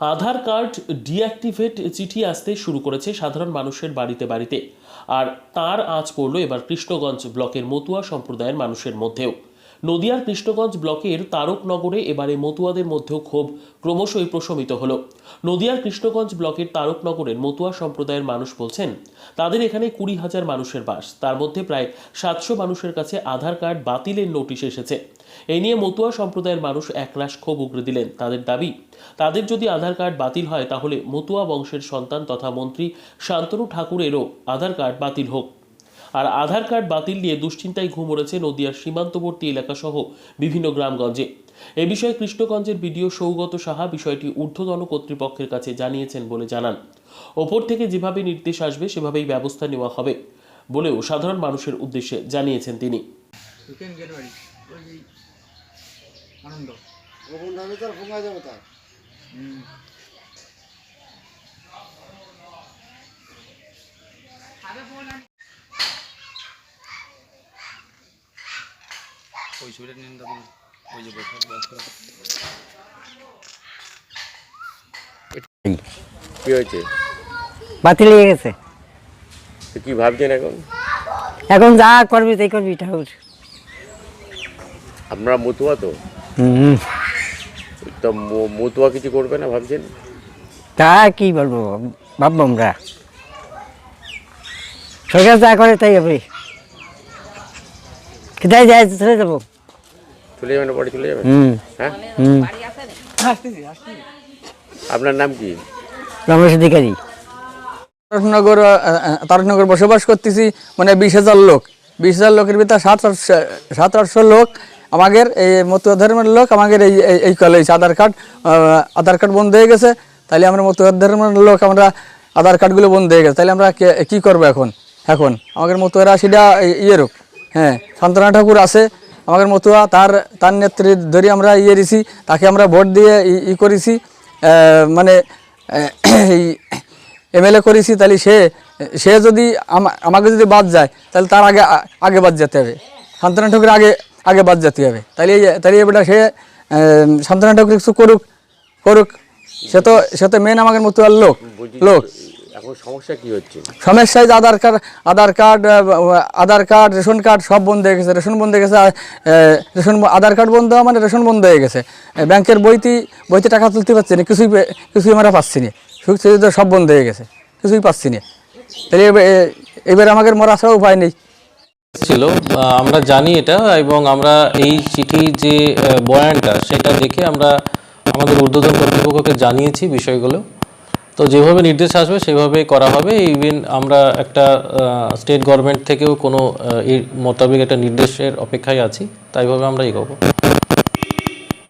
আধার card deactivate চিঠি আসতে শুরু করেছে সাধারণ মানুষের বাড়িতে বাড়িতে। আর তার আজ পড়ল এবার কৃষ্ণগঞ্জ ব্লকের মতুয়া সম্প্রদায়ের মানুষের মধ্যেও। নদিয়ার কৃষ্ণগঞ্জ ব্লকের তারকনগরে এবারে মতুয়াদের মধ্যেও ক্ষোভ ক্রমশই প্রশমিত হল। নদিয়ার কৃষ্ণগঞ্জ ব্লকের তারকনগরের মতুয়া সম্প্রদায়ের মানুষ বলছেন, তাদের এখানে কুড়ি হাজার মানুষের বাস। তার মধ্যে প্রায় সাতশো মানুষের কাছে আধার কার্ড বাতিলের নোটিশ এসেছে। এই নিয়ে মতুয়া সম্প্রদায়ের মানুষ একরাশ ক্ষোভ উগরে দিলেন। তাদের দাবি, তাদের যদি আধার কার্ড বাতিল হয় তাহলে মতুয়া বংশের সন্তান তথা মন্ত্রী শান্তনু ঠাকুরেরও আধার কার্ড বাতিল হোক। আর আধার কার্ড বাতিল নিয়ে দুশ্চিন্তায় ঘুম উড়েছে নদিয়ার সীমান্তবর্তী এলাকাসহ বিভিন্ন গ্রামগঞ্জে। এ বিষয়ে কৃষ্ণগঞ্জের বিডিও সৌগত সাহা বিষয়টি ঊর্ধ্বতন কর্তৃপক্ষের কাছে জানিয়েছেন বলে জানান। ওপর থেকে যেভাবে নির্দেশ আসবে সেভাবেই ব্যবস্থা নেওয়া হবে বলেও সাধারণ মানুষের উদ্দেশ্যে জানিয়েছেন তিনি। আনন্দ। যাবে তার ওই ছবিটা নিন দাদা। ওই যে বসে কি হয়েছে? বাতিল হয়ে গেছে। তো কি ভাবছেন এখন? এখন যা করবি তাই করবি ঠাকুর আপনারা মতুয়া তো? হুম। তো মতুয়া কিছু করবে না ভাবছেন? তা কি বলব ভাববো আমরা। সরকার যা করে তাই হবে। কোথায় যায় চলে যাব। চলে যাবেন বাড়ি চলে যাবেন? হ্যাঁ? আপনার নাম কি? রমেশ অধিকারী। তারকনগর তারকনগর বসবাস করতেছি মানে বিশ হাজার লোক। বিশ হাজার লোকের ভিতরে সাত আটশো সাত আটশো লোক। আমাদের এই মতুয়া ধর্মের লোক আমাদের এই এই- college Aadhaar card Aadhaar card বন্ধ হয়ে গেছে। তাহলে আমরা মতুয়া ধর্মের লোক আমরা আধার কার্ডগুলো বন্ধ হয়ে গেছে। তাহলে আমরা কে- কি করব এখন? এখন আমাদের মতুয়ারা সেটা ইয়ে রূপ। হ্যাঁ শান্তনা ঠাকুর আছে আমাদের মতুয়া তার তার নেত্রী ধরে আমরা ইয়ে দিছি তাকে আমরা ভোট দিয়ে ই- করেছি মানে এই এমএলএ করেছি তাহলে সে সে যদি আমা- আমাকে যদি বাদ যায় তাহলে তার আগে আগে বাদ যেতে হবে। শান্তনা ঠাকুর আগে আগে বাদ যেতে হবে। তাহলে এই- তাহলে এবার সে আহ, শান্তনা ঠাকুর কিছু করুক করুক। সে তো সে তো মেন আমাদের মতো আর লোক লোক। সমস্যা কি হচ্ছে? সমস্যায় যে Aadhaar card Aadhaar card Aadhaar card ration card সব বন্ধ হয়ে গেছে। রেশন বন্ধ হয়ে গেছে রেশন আধার কার্ড বন্ধ হওয়া মানে রেশন বন্ধ হয়ে গেছে। ব্যাংকের বইতে বইতে টাকা তুলতে পারছি না কিছুই কিছুই আমরা পাচ্ছি না। সুবিধা সব বন্ধ হয়ে গেছে কিছুই পাচ্ছি না। তাহলে এবার আমাদের মরা ছাড়া উপায় নেই। ছিল আমরা জানি এটা এবং আমরা এই চিঠি যে বয়ানটা সেটা দেখে আমরা আমাদের ঊর্ধ্বতন কর্তৃপক্ষকে জানিয়েছি বিষয়গুলো। তো যেভাবে নির্দেশ আসবে সেভাবে করা হবে। ইভেন আমরা একটা স্টেট গভর্নমেন্ট থেকেও কোনো এর মোতাবেক একটা নির্দেশের অপেক্ষায় আছি, তাইভাবে আমরা এগোবো।